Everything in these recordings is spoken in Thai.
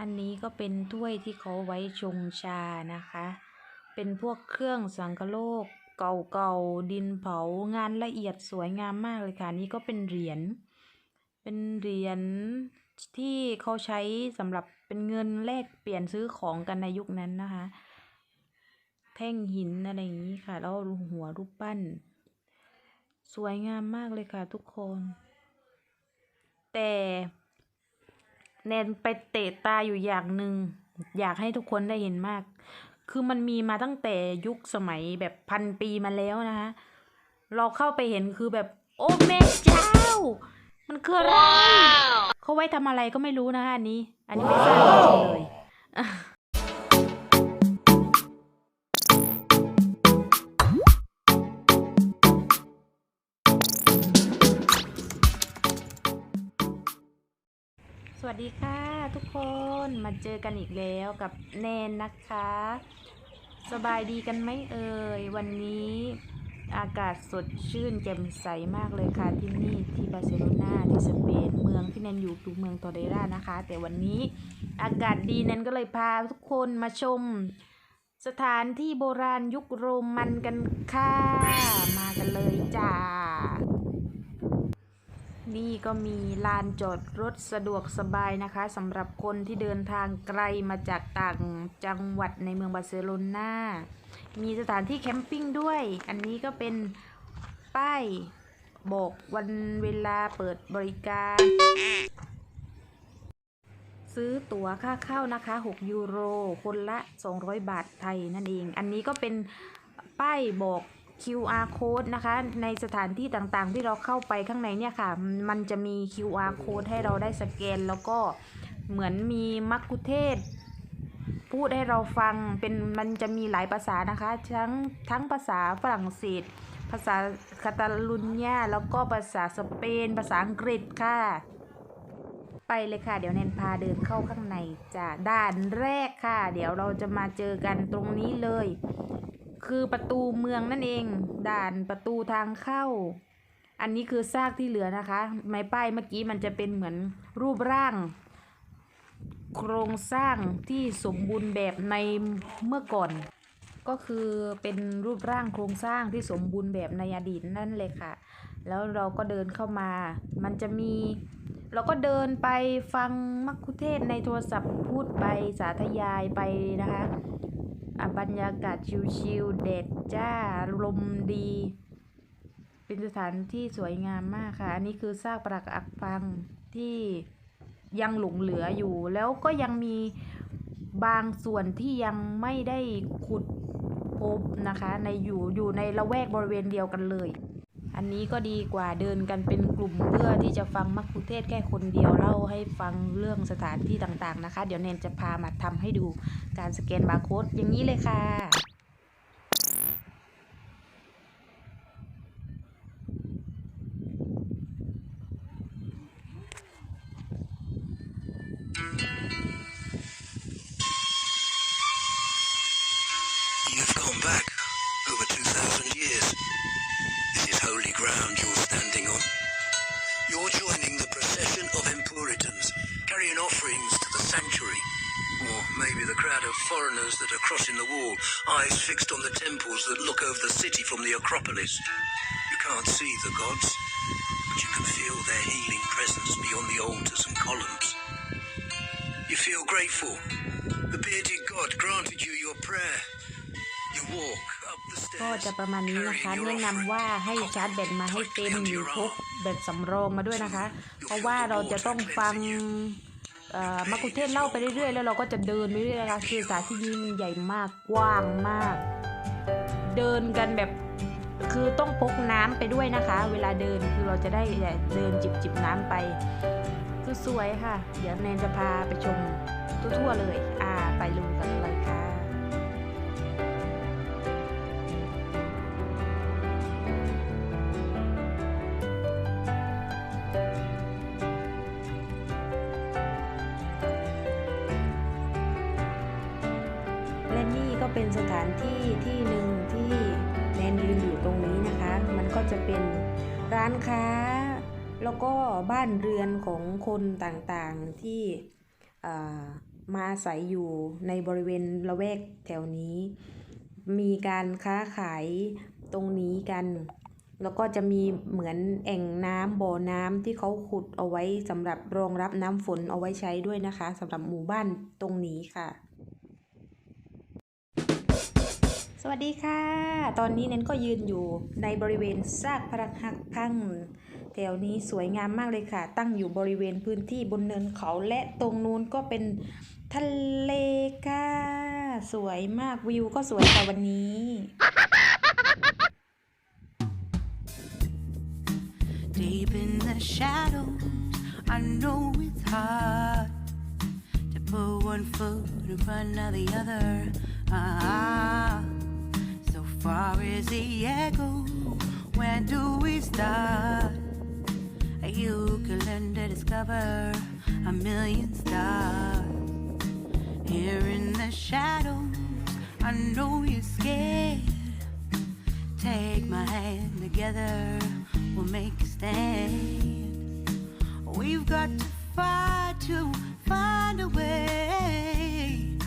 อันนี้ก็เป็นถ้วยที่เขาไว้ชงชานะคะ เป็นพวกเครื่องสังกะโลกเก่าๆดินเผางานละเอียดสวยงามมากเลยค่ะนี่ก็เป็นเหรียญเป็นเหรียญที่เขาใช้สำหรับเป็นเงินแลกเปลี่ยนซื้อของกันในยุคนั้นนะคะ แท่งหินอะไรอย่างนี้ค่ะ แล้วหัวรูปปั้น สวยงามมากเลยค่ะทุกคน แต่ แนนไปเตะตาอยู่อย่างหนึ่งอยากให้ทุกคนได้เห็นมาก คือมันมีมาตั้งแต่ยุคสมัยแบบพันปีมาแล้วนะคะ เราเข้าไปเห็นคือแบบ โอ้แม่เจ้า มันคืออะไรเขาไว้ทำอะไรก็ไม่รู้นะคะอันนี้ อันนี้ไม่ทราบจริงๆเลย สวัสดีค่ะทุกคนมาเจอกันอีกแล้วกับแนนนะคะ สบายดีกันไหมเอ่ย วันนี้อากาศสดชื่นแจ่มใสมากเลยค่ะที่นี่ที่บาร์เซโลนาที่สเปนเมืองที่แนนอยู่คือเมืองตอเดรานะคะ แต่วันนี้อากาศดีแนนก็เลยพาทุกคนมาชม สถานที่โบราณยุคโรมันกันค่ะ มากันเลยจ้า นี่ก็มีลานจอดรถสะดวกสบายนะคะสำหรับคนที่เดินทางไกลมาจากต่างจังหวัดในเมืองบาร์เซโลนามีสถานที่แคมปิ้งด้วย อันนี้ก็เป็นป้ายบอกวันเวลาเปิดบริการ ซื้อตั๋วค่าเข้านะคะ 6 ยูโร คนละ 200 บาทไทยนั่นเอง อันนี้ก็เป็นป้ายบอก QR code นะคะ ในสถานที่ต่างๆ ที่เราเข้าไปข้างในเนี่ยค่ะ มันจะมี QR code ให้เราได้สแกน แล้วก็เหมือนมีมักคุเทศ พูดให้เราฟังเป็นมันจะมีหลายภาษานะคะ ทั้งทั้งภาษาฝรั่งเศส ภาษาคาตาลุญญาแล้วก็ภาษาสเปน ภาษาอังกฤษค่ะ ไปเลยค่ะ เดี๋ยวแนนพาเดินเข้าข้างในจ้ะด้านแรกค่ะ เดี๋ยวเราจะมาเจอกันตรงนี้เลย คือประตูเมืองนั่นเอง ด่านประตูทางเข้า อันนี้คือซากที่เหลือนะคะไม้ป้ายเมื่อกี้มันจะเป็นเหมือนรูปร่าง โครงสร้างที่สมบูรณ์แบบในเมื่อก่อน ก็คือเป็นรูปร่างโครงสร้างที่สมบูรณ์แบบในอดีตนั่นเลยค่ะ แล้วเราก็เดินเข้ามา มันจะมีเราก็เดินไปฟังมักคุเทศในโทรศัพท์พูดไปสาธยายไปนะคะ บรรยากาศชิลๆเด็ดจ้าลมดี เป็นสถานที่สวยงามมากค่ะ อันนี้คือซากปรักอักพังที่ยังหลงเหลืออยู่ แล้วก็ยังมีบางส่วนที่ยังไม่ได้ขุดพบนะคะ ในอยู่อยู่ในละแวกบริเวณเดียวกันเลย อันนี้ก็ดีกว่าเดินกันเป็นกลุ่มเพื่อที่จะฟังมักคุเทศแค่คนเดียวเล่าให้ฟังเรื่องสถานที่ต่างๆนะคะ เดี๋ยวเนนจะพามาทำให้ดูการสแกนบาร์โค้ดอย่างนี้เลยค่ะ the wall, eyes fixed on the temples that look over the city from the Acropolis. You can't see the gods, but you can feel their healing presence beyond the altars and columns. You feel grateful. The bearded God granted you your prayer. You walk up the ก็ stairs. จะประมาณนี้นะคะ carrying your แนะนำ offering. ว่าให้ชาร์จแบตมาให้เต็มหรือพกแบตสำรองมาด้วยนะคะ เพราะว่าเราจะต้องฟัง มักคุเทศเล่าไปเรื่อยๆ แล้วเราก็จะเดินไปเรื่อยๆนะคะคือสาที่นี้มันใหญ่มากกว้างมาก เดินกันแบบคือต้องพกน้ำไปด้วยนะคะ เวลาเดินคือเราจะได้เดินจิบจิบน้ำไป คือสวยค่ะ เดี๋ยวแนนจะพาไปชมทั่วๆเลย อ่าไปลุยกันเลยค่ะ เรือนของคนต่างๆที่มาอาศัยอยู่ในบริเวณละแวกแถวนี้ มีการค้าขายตรงนี้กัน แล้วก็จะมีเหมือนแอ่งน้ำบ่อน้ำที่เขาขุดเอาไว้สำหรับรองรับน้ำฝนเอาไว้ใช้ด้วยนะคะสำหรับหมู่บ้านตรงนี้ค่ะ สวัสดีค่ะ ตอนนี้เน้นก็ยืนอยู่ในบริเวณซากพระหักพัง ถวนี้สวยงามมากเลยค่ะ ตั้งอยู่บริเวณพื้นที่บนเนินเขาและตรงนู้นก็เป็นทะเลค่ะ สวยมากวิวก็สวยค่ะวันนี้ far as the echo, when do we start? You can learn to discover a million stars. Here in the shadows, I know you're scared. Take my hand together, we'll make a stand. We've got to fight to find a way.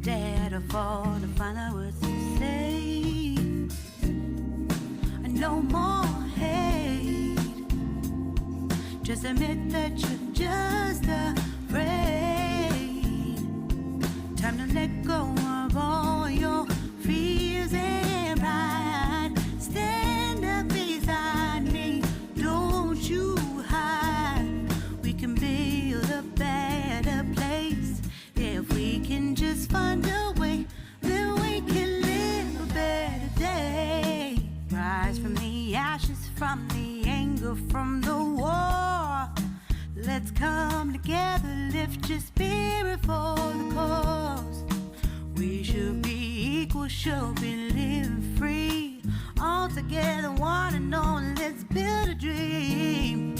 Dare to fall to find out what to say. No more Just admit that you're just afraid. Time to let go of all your fears come together, lift your spirit for the cause. We should be equal, should be living free. All together, one and all, let's build a dream.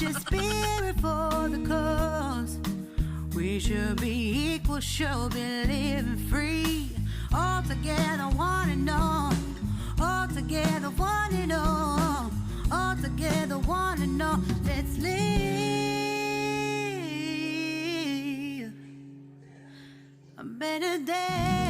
Your spirit for the cause. We should be equal, should be living free. All together, one and all. All together, one and all. All together, one and all. Let's live a better day.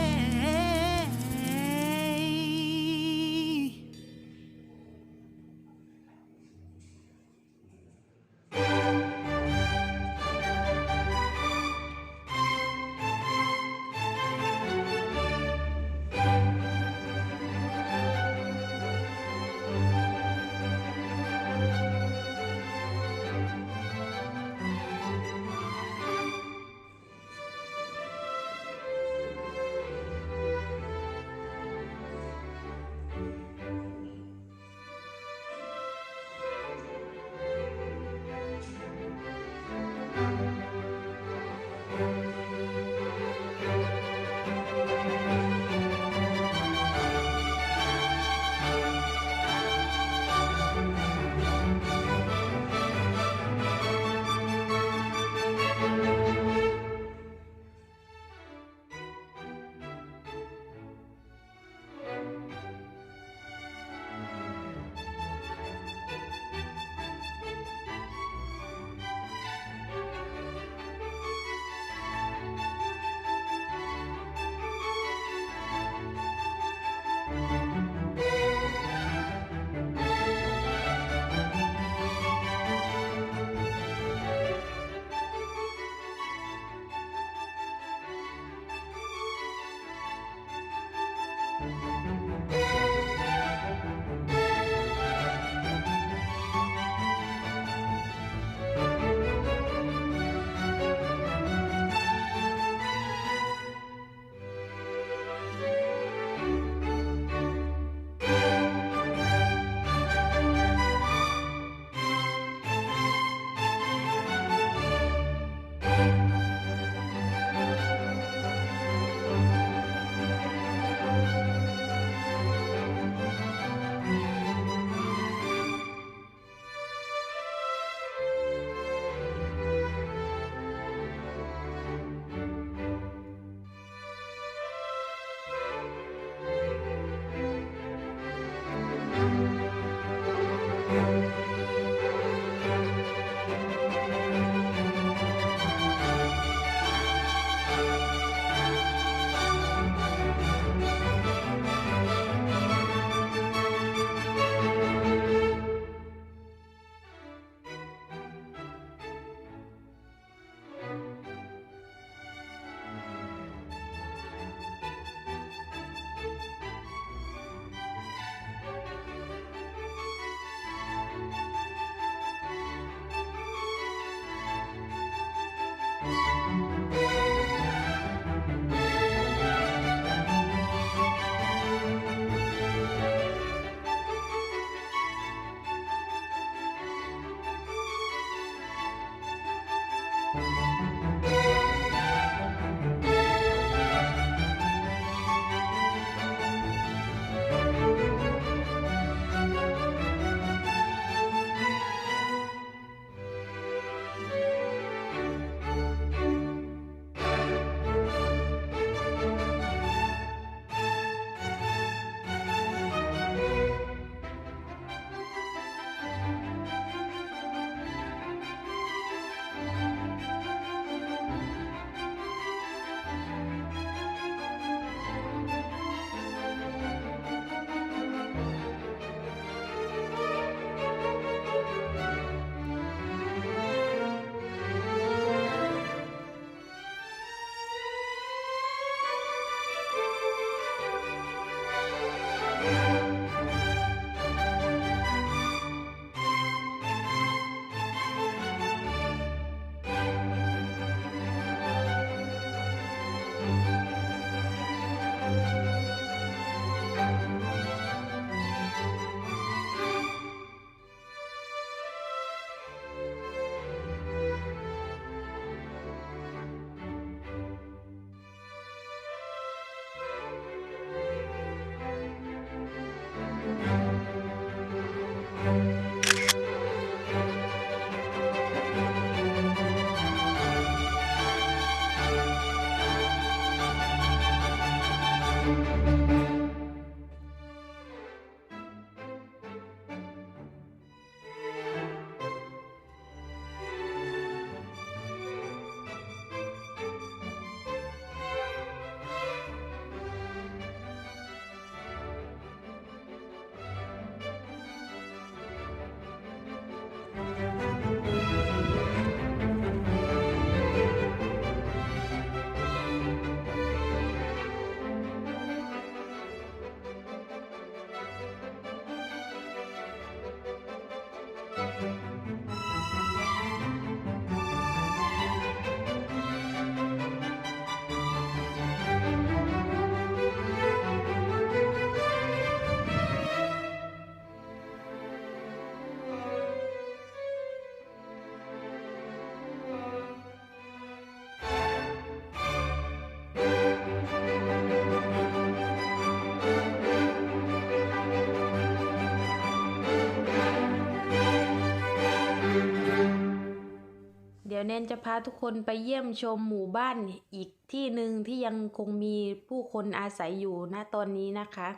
นนจะพาทุกคนไปเยี่ยมชมหมู่บ้านอีกที่หนึ่งที่ยังคงมีผู้คนอาศัยอยู่ณตอนนี้นะคะ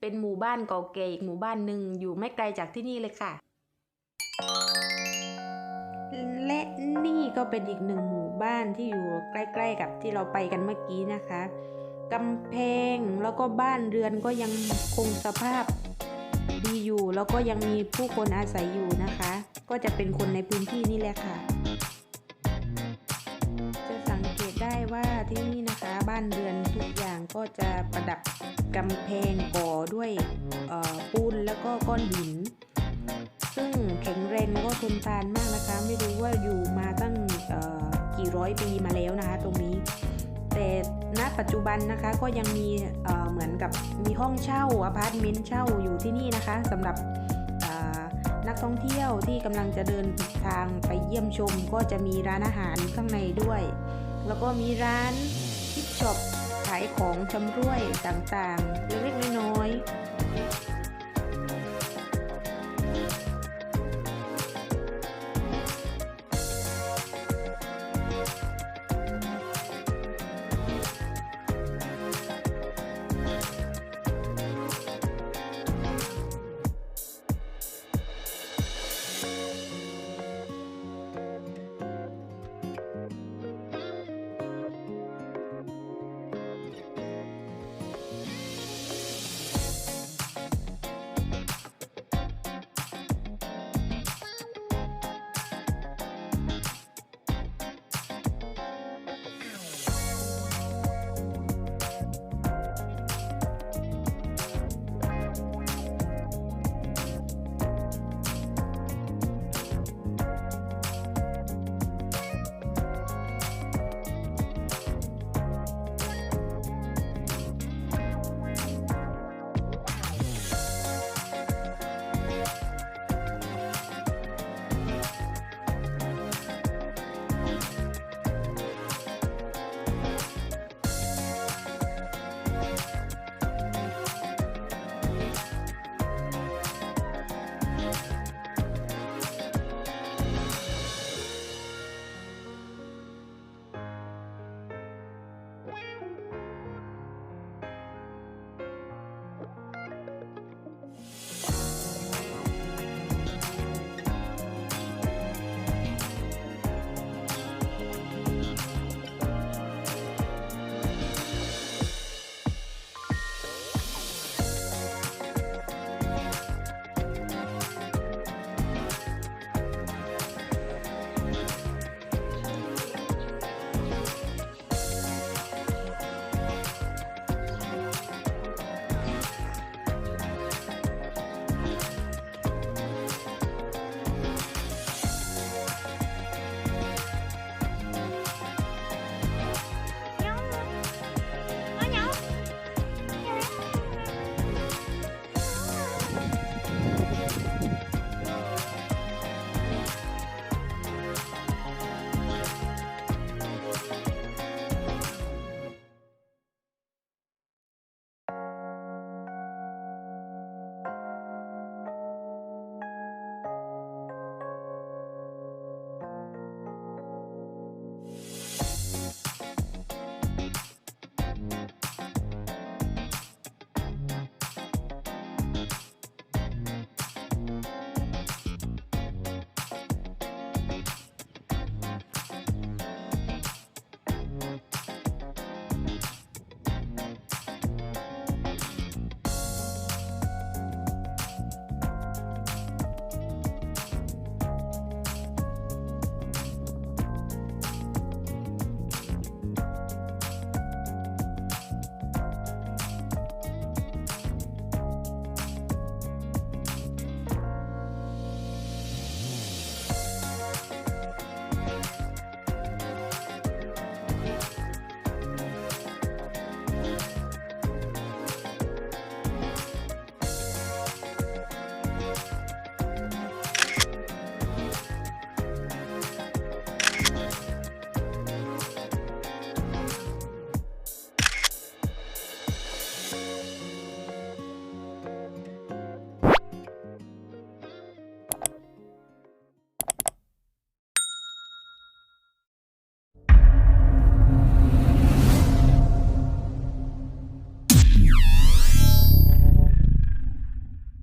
เป็นหมู่บ้านเก่าแก่อีกหมู่บ้านหนึ่งอยู่ไม่ไกลจากที่นี่เลยค่ะ และนี่ก็เป็นอีกหนึ่งหมู่บ้านที่อยู่ใกล้ ๆ กับที่เราไปกันเมื่อกี้นะคะกำแพงแล้วก็บ้านเรือนก็ยังคงสภาพดีอยู่แล้วก็ยังมีผู้คนอาศัยอยู่นะคะ ก็จะเป็นคนในพื้นที่นี่แหละค่ะานเรือนทุกอย่างก็จะประดับกำแพงก่อด้วยปูนแล้วก็ก้อนหิน ซึ่งแข็งแรงแล้วก็ทนทานมากนะคะ ไม่รู้ว่าอยู่มาตั้งกี่ร้อยปีมาแล้วนะคะ ตรงนี้ แต่ณปัจจุบันนะคะก็ยังมีเหมือนกับมีห้องเช่าอพาร์ตเมนต์เช่าอยู่ที่นี่นะคะสำหรับนักท่องเที่ยวที่กำลังจะเดินทางไปเยี่ยมชม ก็จะมีร้านอาหารข้างในด้วย แล้วก็มีร้าน ช็อปขายของชำร่วยต่างๆ เล็กๆน้อยๆ